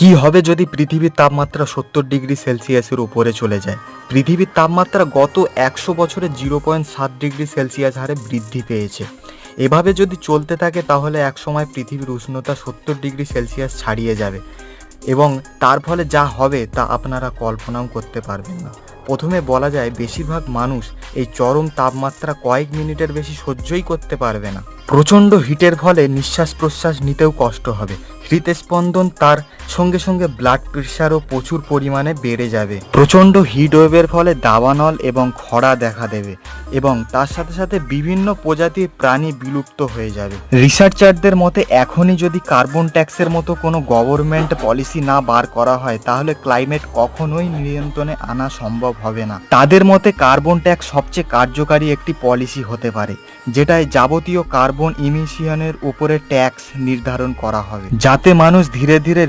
কি হবে যদি পৃথিবীর তাপমাত্রা সত্তর ডিগ্রি সেলসিয়াসের উপরে চলে যায়? পৃথিবীর তাপমাত্রা গত একশো বছরে জিরো পয়েন্ট সাত ডিগ্রি সেলসিয়াস হারে বৃদ্ধি পেয়েছে। এভাবে যদি চলতে থাকে, তাহলে একসময় পৃথিবীর উষ্ণতা সত্তর ডিগ্রি সেলসিয়াস ছাড়িয়ে যাবে। এবং তার ফলে যা হবে, তা আপনারা কল্পনাও করতে পারবেন না। প্রথমে বলা যায়, বেশিরভাগ মানুষ এই চরম তাপমাত্রা কয়েক মিনিটের বেশি সহ্যই করতে পারবে না। প্রচণ্ড হিটের ফলে নিঃশ্বাস প্রশ্বাস নিতেও কষ্ট হবে। হৃদস্পন্দন তার সঙ্গে সঙ্গে ব্লাড প্রেশারও প্রচুর পরিমাণে বেড়ে যাবে। প্রচণ্ড হিট ওয়েভের ফলে দাবানল এবং খরা দেখা দেবে এবং তার সাথে সাথে বিভিন্ন প্রজাতির প্রাণী বিলুপ্ত হয়ে যাবে। রিসার্চারদের মতে, এখনই যদি কার্বন ট্যাক্সের মতো কোনো গভর্নমেন্ট পলিসি না বার করা হয়, তাহলে ক্লাইমেট কখনোই নিয়ন্ত্রণে আনা সম্ভব হবে না। তাদের মতে কার্বন ট্যাক্স সবচেয়ে কার্যকারী একটি পলিসি হতে পারে, যেটায় যাবতীয় কার্বন ইমিশনের উপরে ট্যাক্স নির্ধারণ করা হবে। যাতে মানুষ ধীরে ধীরে